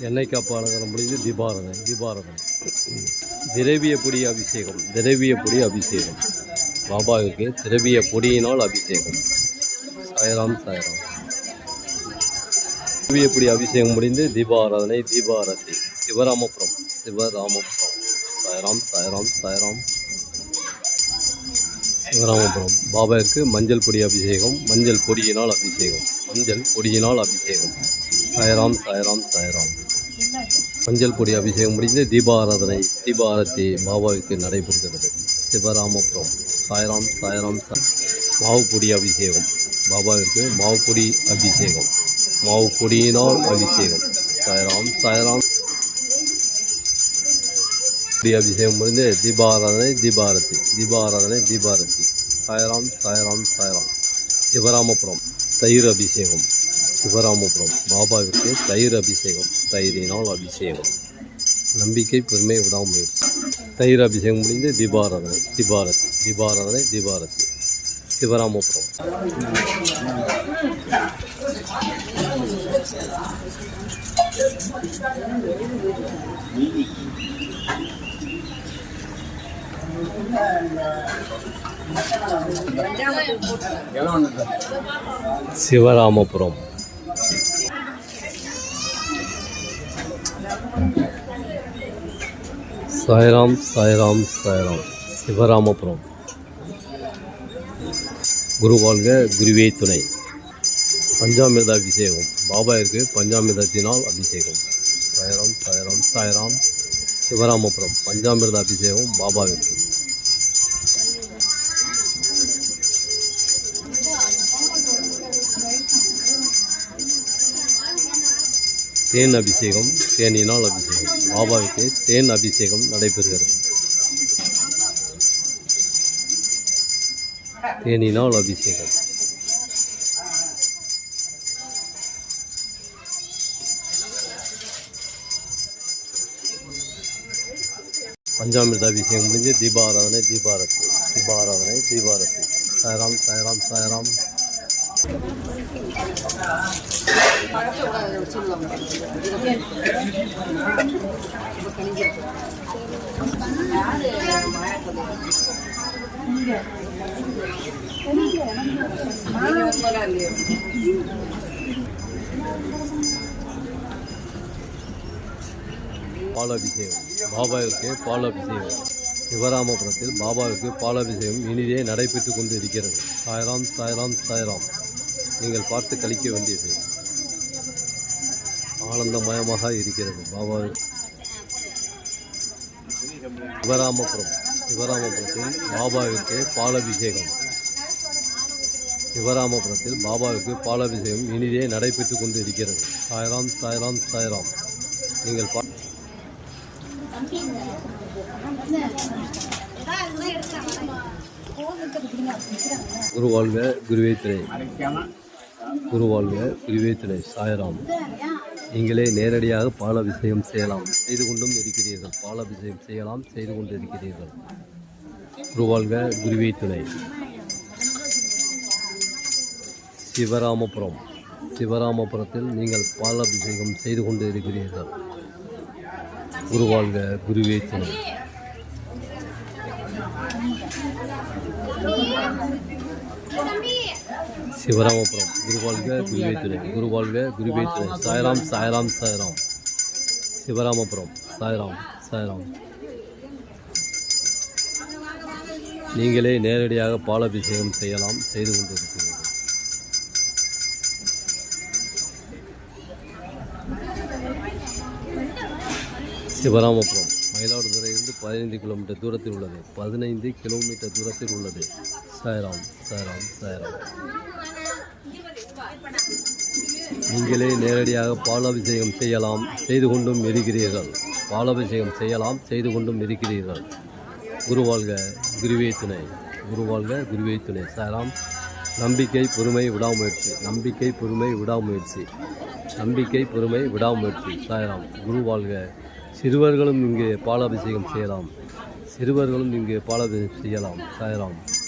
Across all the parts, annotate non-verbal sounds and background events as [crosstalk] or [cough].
எண்ணெய் காப்பு அலங்காரம் முடிந்து தீபாரதனை தீபாரதனை. திரவிய பொடி அபிஷேகம் திரவிய பொடி அபிஷேகம். பாபாவுக்கு திரவிய பொடியினால் அபிஷேகம். சாயராம் சாயராம். திரவிய பொடி அபிஷேகம் முடிந்து தீபாராதனை தீபாரதி சிவராமபுரம் சிவராமபுரம். சாயராம் சாயராம் சாயராம். சிவராமபுரம் பாபாவிற்கு மஞ்சள் பொடி அபிஷேகம் மஞ்சள் பொடியினால் அபிஷேகம் மஞ்சள் பொடியினால் அபிஷேகம். சாயராம் சாயராம் சாயராம். மஞ்சள் பொடி அபிஷேகம் முடிந்து தீபாராதனை தீபாரத்தி பாபாவுக்கு நடைபெறுகிறது. சிவராமபுரம். சாயராம் சாயராம் சா மாவு அபிஷேகம். பாபாவிற்கு மாவுப்பொடி அபிஷேகம். மாவுப்பொடியினால் அபிஷேகம். சாயராம் சாயராம் பொடி அபிஷேகம் முடிந்து தீபாராதனை தீபாரதி தீபாராதனை தீபாரதி சாயராம் சாயராம் சாயராம் சிவராமபுரம் தயிர் அபிஷேகம் சிவராமபுரம் பாபாவிற்கு தயிர் அபிஷேகம் தயிரினால் அபிஷேகம் நம்பிக்கை பெருமை விடாமுயற்சி தயிர் அபிஷேகம் முடிந்து தீபாராதனை தீபாரதி தீபாராதனை தீபாரதி சிவராமபுரம் சிவராமபுரம். சாய்ராம் சாய்ராம் சாய்ராம். சிவராமபுரம். குரு வாழ்க குருவே துணை. பஞ்சாமிர்த அபிஷேகம். பாபாவிற்கு பஞ்சாமிர்தத்தினால் அபிஷேகம். சாய்ராம் சாய்ராம் சாய்ராம். சிவராமபுரம். பஞ்சாமிர்த அபிஷேகம் பாபாவிற்கு. தேன் அபிஷேகம் தேனினால் அபிஷேகம். பாபாவுக்கு தேன் அபிஷேகம் நடைபெறுகிறது. தேனினால் அபிஷேகம். பஞ்சாமிர்த அபிஷேகம் முடிஞ்சு தீபாராதனை தீபாரதி தீபாராதனை தீபாரதி. சாய்ராம் சாய்ராம் சாய்ராம். பாலாபிஷேகம். பாபாவிற்கு பாலாபிஷேகம். சிவராமபுரத்தில் பாபாவுக்கு பாலாபிஷேகம் இனிதே நடைபெற்று கொண்டு இருக்கிறது சாய்ராம் சாய்ராம் சாய்ராம். நீங்கள் பார்த்து கழிக்க வேண்டியது. ஆனந்தமயமாக இருக்கிறது. பாபா சிவராமபுரம் சிவராமபுரத்தில் பாபாவிற்கு பாலாபிஷேகம். சிவராமபுரத்தில் பாபாவுக்கு பாலாபிஷேகம் இனிதே நடைபெற்று கொண்டு இருக்கிறது சாய்ராம் சாய்ராம் சாய்ராம். நீங்கள் பா குரு வாழ்க குருவே குருவாழ்க வாழ்க சாயராம். நீங்களே நேரடியாக பாலாபிஷேகம் செய்யலாம். செய்து கொண்டும் இருக்கிறீர்கள். பாலாபிஷேகம் செய்யலாம். செய்து கொண்டு இருக்கிறீர்கள். குருவாழ்க குருவேத்துணை குருவே துணை சிவராமபுரம். சிவராமபுரத்தில் நீங்கள் பாலாபிஷேகம் செய்து கொண்டு இருக்கிறீர்கள். குரு வாழ்க குருவே துணை சிவராமபுரம். குருவாழ்க குருவே துணை குருவாழ்க குருவே துணை சாய்ராம் சாய்ராம் சாய்ராம். சிவராமபுரம். சாய்ராம் சாய்ராம். நீங்களே நேரடியாக பாலாபிஷேகம் செய்யலாம் செய்து கொண்டிருக்கிறீர்கள். சிவராமபுரம். மயிலாடுதுறையிலிருந்து பதினைந்து கிலோமீட்டர் தூரத்தில் உள்ளது. பதினைந்து கிலோமீட்டர் தூரத்தில் உள்ளது. சாய்ராம் சாய்ராம் சாய்ராம். நீங்களே நேரடியாக பாலாபிஷேகம் செய்யலாம் செய்து கொண்டும் இருக்கிறீர்கள். பாலாபிஷேகம் செய்யலாம் செய்து கொண்டும் இருக்கிறீர்கள். குருவாழ்க குருவே துணை. குருவாழ்க குருவே துணை. சாராம். நம்பிக்கை பொறுமை விடாமுயற்சி. நம்பிக்கை பொறுமை விடாமுயற்சி. நம்பிக்கை பொறுமை விடாமுயற்சி. சாய்ராம் குருவாழ்க சிறுவர்களும் இங்கு பாலாபிஷேகம் செய்யலாம். சிறுவர்களும் இங்கு பாலாபிஷேகம் செய்யலாம். சாயராம்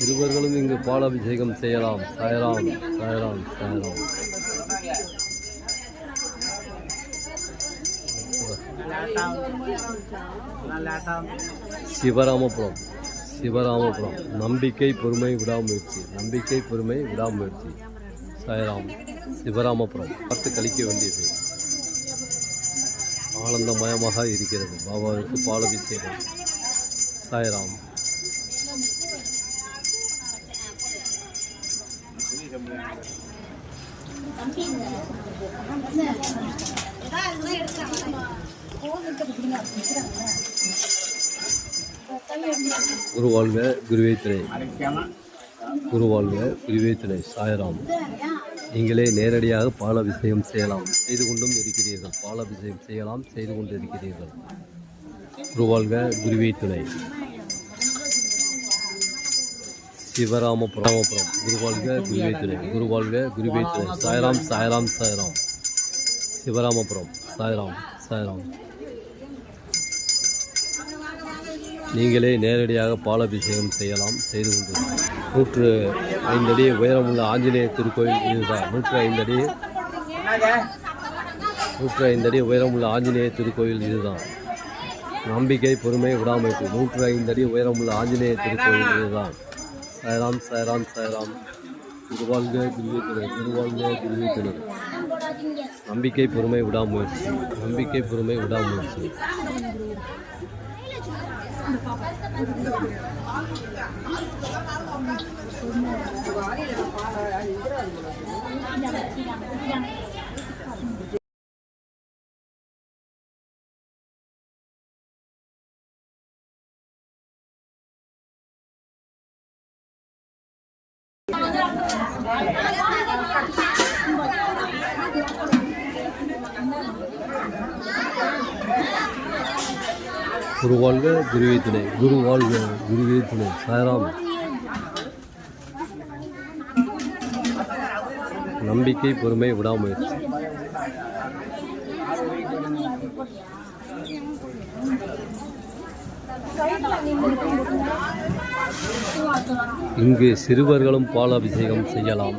இருவர்களும் இங்கு பாலாபிஷேகம் செய்யலாம். சாயராம் சாயராம் சாயராம் சிவராமபுரம் சிவராமபுரம். நம்பிக்கை பொறுமை விடாமுயற்சி. நம்பிக்கை பொறுமை விடாமுயற்சி. சாயராம் சிவராமபுரம். பார்த்து கழிக்க வேண்டியது. ஆனந்தமயமாக இருக்கிறது. பாபாவிற்கு பாலாபிஷேகம். சாயராம் குரு வாழ்க குருவே துணை. குரு வாழ்க குருவே துணை. சாயராம். நீங்களே நேரடியாக பாலாபிஷேகம் செய்யலாம். செய்து கொண்டும் இருக்கிறீர்கள். பாலாபிஷேகம் செய்யலாம். செய்து கொண்டு இருக்கிறீர்கள் குரு வாழ்க குருவே துணை. சிவராமபுரம் ராமபுரம் குருவே துணை குரு வாழ்க குருவே துணை சாயராம் சாயராம் சாயராம். சிவராமபுரம். சாய்ராம் சாய்ராம். நீங்களே நேரடியாக பாலாபிஷேகம் செய்யலாம் செய்து கொண்டு நூற்று ஐந்தடி உயரமுள்ள ஆஞ்சநேயர் திருக்கோயில் இதுதான். நூற்று ஐந்தடி நூற்று ஐந்தடி உயரமுள்ள ஆஞ்சநேயர் திருக்கோயில் இதுதான். நம்பிக்கை பொறுமை விடாமைப்பு நூற்று ஐந்தடி உயரமுள்ள ஆஞ்சநேயர் திருக்கோயில் இதுதான். சாய்ராம் சாய்ராம் சாய்ராம் குருவாழ்க குருவேத்தினர் குருவாழ்க குருவேத்தினர் நம்பிக்கை பொறுமை விடாமுயற்சி நம்பிக்கை பொறுமை விடாமுயற்சி குரு வாழ்க குருவே துணை. குரு வாழ்க குருவே துணை. சாயராம். நம்பிக்கை பொறுமை விடாமுயற்சி. இங்கு சிறுவர்களும் பாலாபிஷேகம் செய்யலாம்.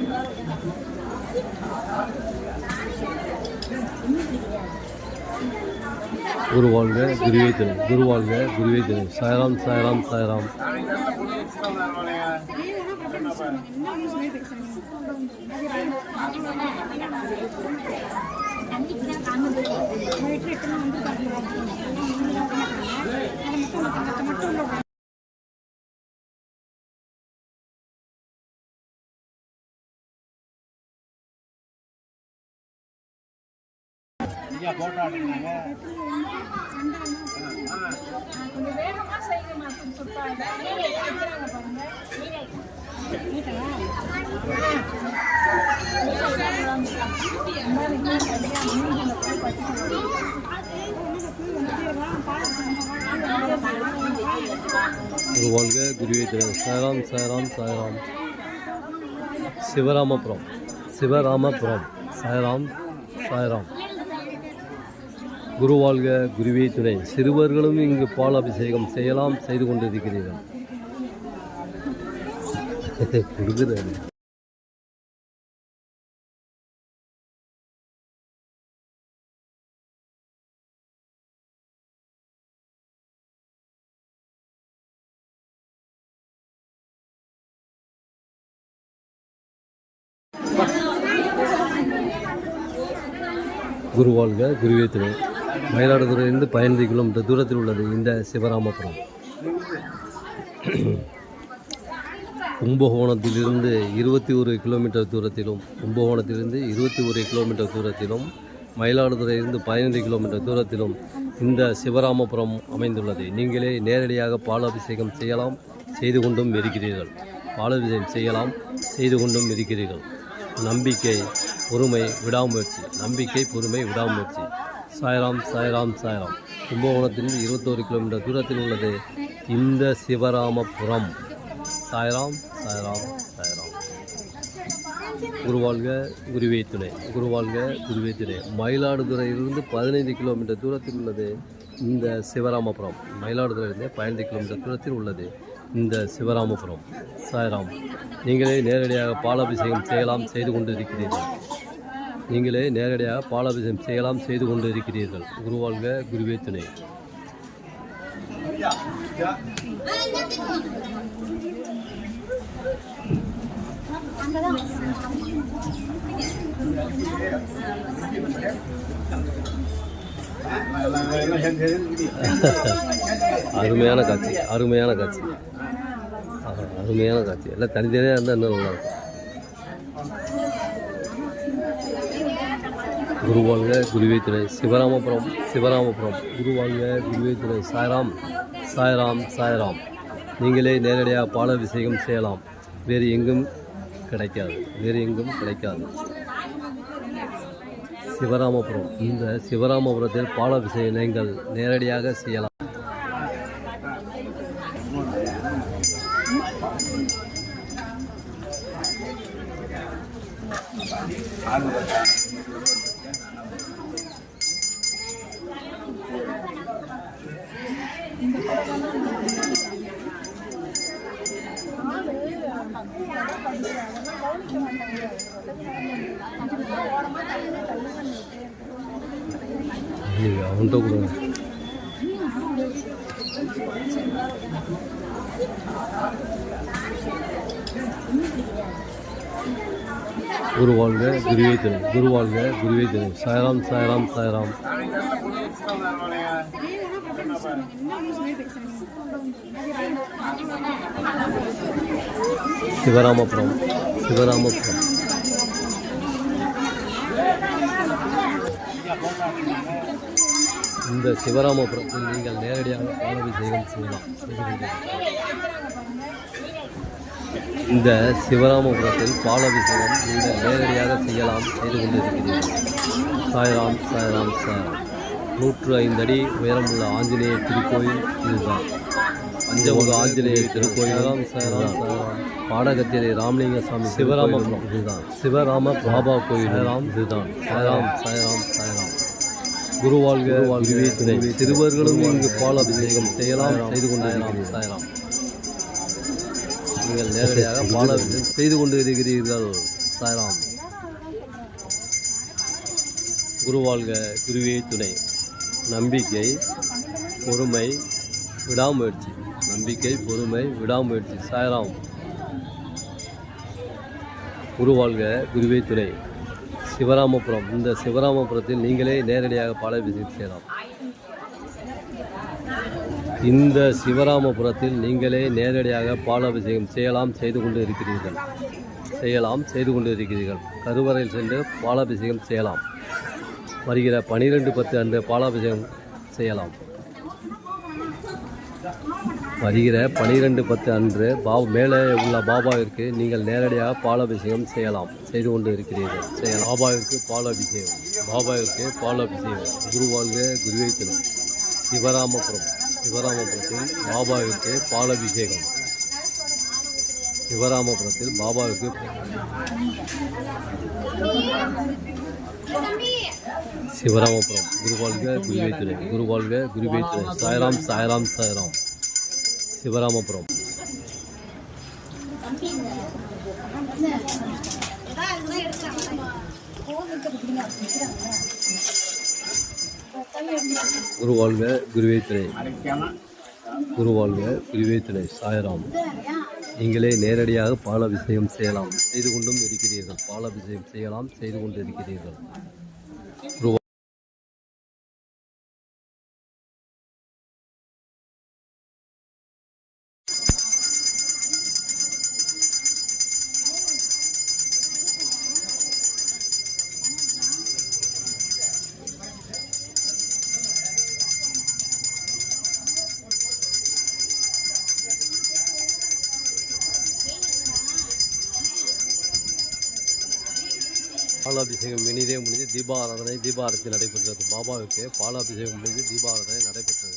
அவன்கிட்ட குரு வாழ்க குருவே தினம் குரு வாழ்க குருவே தினம் சாய்ராம் சாய்ராம் சாய்ராம். கொஞ்சம் வேகமா செய்யுங்கம்மா அப்படின்னு சொல்லிட்டாங்க வாழ்க குருவே சாயராம் சிவராமபுரம். சிவராமபுரம். சாய்ராம் சாய்ராம் குரு வாழ்க குருவே துணை. சிறுவர்களும் இங்கு பால் அபிஷேகம் செய்யலாம் செய்து கொண்டிருக்கிறீர்கள். [laughs] கொடுக்குறாரு குரு வாழ்க குருவே துணை. மயிலாடுதுறையிலிருந்து பதினைந்து கிலோமீட்டர் தூரத்தில் உள்ளது இந்த சிவராமபுரம். கும்பகோணத்திலிருந்து இருபத்தி ஒரு கிலோமீட்டர் தூரத்திலும் கும்பகோணத்திலிருந்து இருபத்தி ஒரு கிலோமீட்டர் தூரத்திலும் மயிலாடுதுறையிலிருந்து பதினைந்து கிலோமீட்டர் தூரத்திலும் இந்த சிவராமபுரம் அமைந்துள்ளது. நீங்களே நேரடியாக பாலாபிஷேகம் செய்யலாம் செய்து கொண்டும் இருக்கிறீர்கள். பாலாபிஷேகம் செய்யலாம் செய்து கொண்டும் இருக்கிறீர்கள். நம்பிக்கை பொறுமை விடாமுயற்சி. நம்பிக்கை பொறுமை விடாமுயற்சி. சாய்ராம் சாய்ராம் சாய்ராம். கும்பகோணத்திலிருந்து இருபத்தோரு கிலோமீட்டர் தூரத்தில் உள்ளது. இந்த சிவராமபுரம். சாய்ராம் சாய்ராம் சாய்ராம். குருவாழ்க குருவே துணை குருவாழ்க குருவே துணை மயிலாடுதுறையிலிருந்து பதினைந்து கிலோமீட்டர் தூரத்தில் உள்ளது இந்த சிவராமபுரம். மயிலாடுதுறையிலிருந்து பதினைந்து கிலோமீட்டர் தூரத்தில் உள்ளது இந்த சிவராமபுரம். சாய்ராம் நீங்களே நேரடியாக பாலாபிஷேகம் செய்யலாம் செய்து கொண்டு இருக்கிறீர்கள் நீங்களே நேரடியாக பாலாபிஷேகம் செய்யலாம் செய்து கொண்டு இருக்கிறீர்கள் குருவாழ்க குருவே துணை. [laughs] அருமையான காட்சி அருமையான காட்சி. அருமையான காட்சி. எல்லாம் தனித்தனியாக இருந்தால் இன்னும் நல்லா குருவாழ்க குருவே துணை சிவராமபுரம் சிவராமபுரம். குருவாழ்க குருவே துணை சாய்ராம் சாய்ராம் சாய்ராம். நீங்களே நேரடியாக பாலாபிஷேகம் செய்யலாம். வேறு எங்கும் கிடைக்காது. வேறு எங்கும் கிடைக்காது. சிவராமபுரம். இந்த சிவராமபுரத்தில் பாலாபிஷேகம் நீங்கள் நேரடியாக செய்யலாம். ஐயோ, அவன்கிட்ட குரு வாழ்க குருவே திரு குரு வாழ்க குருவே துணை சாய்ராம் சாய்ராம் சாய்ராம். சிவராமபுரம் சிவராமபுரம். இந்த சிவராமபுரத்தில் நீங்கள் நேரடியாக பாலாபிஷேகம் செய்யலாம். இந்த சிவராமபுரத்தில் பாலாபிஷேகம் நீங்கள் நேரடியாக செய்யலாம் செய்து கொண்டிருக்கிறீர்கள். சாய்ராம் சாய்ராம் சாய்ராம். நூற்று ஐந்து அடி உயரமுள்ள ஆஞ்சநேயர் திருக்கோயில் இதுதான். பஞ்சமுக ஆஞ்சநேயர் திருக்கோயிலாம் சாய்ராம் சாய்ராம். பாடகத்திலே ராமலிங்க சாமி சிவராமபுரம். இதுதான் சிவராம பாபா கோயில் இதுதான். சாய்ராம் சாய்ராம் சாய்ராம். குருவாழ்க குருவே துணை. சிறுவர்களும் இங்கு பால் அபிஷேகம் செய்யலாம் செய்து கொண்டிருக்கிறீர்கள் சாய்ராம் நீங்கள் நேரடியாக [laughs] பால் அபிஷேகம் செய்து கொண்டு இருக்கிறீர்கள். சாய்ராம் குருவாழ்க குருவே துணை. நம்பிக்கை பொறுமை விடாமுயற்சி. நம்பிக்கை பொறுமை விடாமுயற்சி. சாய்ராம் குருவாழ்க குருவே துணை. சிவராமபுரம். இந்த சிவராமபுரத்தில் நீங்களே நேரடியாக பாலாபிஷேகம் செய்யலாம். இந்த சிவராமபுரத்தில் நீங்களே நேரடியாக பாலாபிஷேகம் செய்யலாம் செய்து கொண்டு இருக்கிறீர்கள். செய்யலாம் செய்து கொண்டு இருக்கிறீர்கள். கருவறையில் சென்று பாலாபிஷேகம் செய்யலாம். வருகிற பனிரெண்டு பத்து அன்று பாலாபிஷேகம் செய்யலாம். வருகிற பனிரெண்டு பத்து அன்று பா மேலே உள்ள பாபாவிற்கு நீங்கள் நேரடியாக பாலாபிஷேகம் செய்யலாம். செய்து கொண்டு இருக்கிறீர்கள். செய்யலாம். பாபாவிற்கு பாலாபிஷேகம். பாபாவிற்கு பாலாபிஷேகம். குருவாழ்க குருவை தினம் சிவராமபுரம். சிவராமபுரத்தில் பாபாவிற்கு பாலாபிஷேகம். சிவராமபுரத்தில் பாபாவிற்கு சிவராமபுரம். குருவாழ்க குருவே துணை குருவாழ்க குருவே துணை சாய்ராம் சாய்ராம் சாய்ராம். சிவராமபுரம். குருவாழ்க குருவே துணை குருவாழ்க குருவே துணை நீங்களே நேரடியாக பாலாபிஷேகம் செய்யலாம். செய்து கொண்டும் இருக்கிறீர்கள். பாலாபிஷேகம் செய்யலாம் செய்து கொண்டு இருக்கிறீர்கள் அபிஷேகம் இனிதே முடிஞ்சு தீபாராதனை தீபாரத்தில் நடைபெற்றது. பாபாவுக்கு பாலாபிஷேகம் முடிஞ்சு தீபாராதனை நடைபெற்றது.